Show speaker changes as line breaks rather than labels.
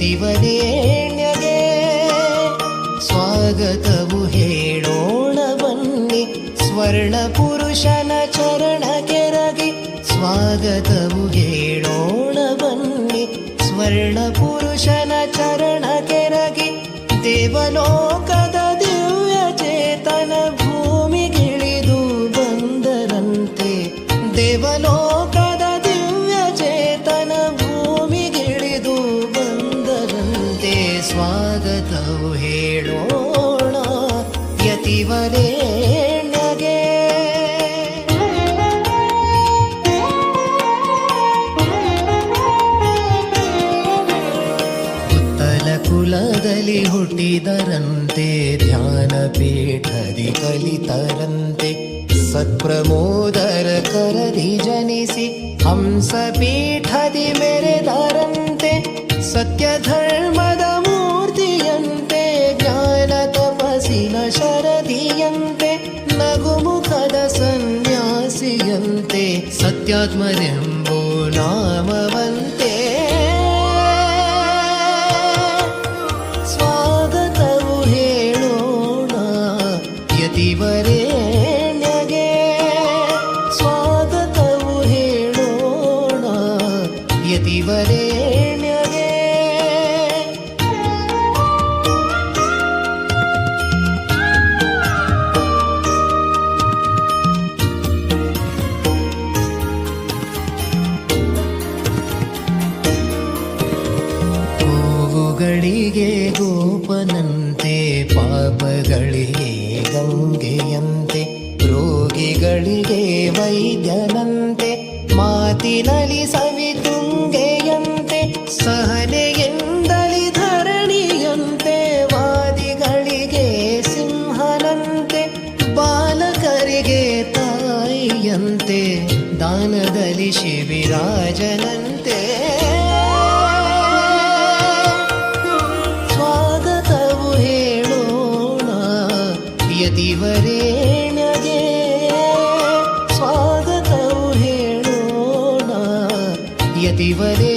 ದಿವರೇಣ್ಯಗೆ ಸ್ವಾಗತವು ಹೇಳೋಣ ಬನ್ನಿ. ಸ್ವರ್ಣ ಪುರುಷನ ಚರಣ ಕೆರಗಿ. ಸ್ವಾಗತವು ಹೇಳೋಣ ಬನ್ನಿ. ಸ್ವರ್ಣ ಪುರುಷನ ಚರಣ ಕೆರಗಿ. ದೇವಲೋಕ ಸ್ವಾಗತವು ಹೇಳೋಣ ಯತಿವರೇಣ್ಯಗೆ ಉತ್ತಲ ಹುಟ್ಟಿದರಂತೆ, ಧ್ಯಾನ ಪೀಠದಿ ಕಲಿತರಂತೆ, ಸತ್ಪ್ರಮೋದರ ಕರದಿ ಜನಿಸಿ ಹಂಸ ಪೀಠದಿ ಮೆರೆದರಂತೆ ಸತ್ಯ ಧರ್ಮದ ಶರದಿಯಂತೆ ನಗುಮುಖದ ಸನ್ಯಾಸಿಯಂತೆ ಸತ್ಯಾತ್ಮನೆಂಬೋ ನಾಮವಂತೆ ಗೋಪನಂತೆ ಪಾಪಗಳಿಗೆ ಗಂಗೆಯಂತೆ, ರೋಗಿಗಳಿಗೆ ವೈದ್ಯನಂತೆ ಮಾತಿನಲಿ ಸವಿತುಂಗೆಯಂತೆ ಸಹನೆಯಿಂದಲಿ ಧರಣಿಯಂತೆ, ವಾದಿಗಳಿಗೆ ಸಿಂಹನಂತೆ, ಬಾಲಕರಿಗೆ ತಾಯಿಯಂತೆ, ದಾನದಲ್ಲಿ ಶಿಬಿರಾಜನಂತೆ. திவரே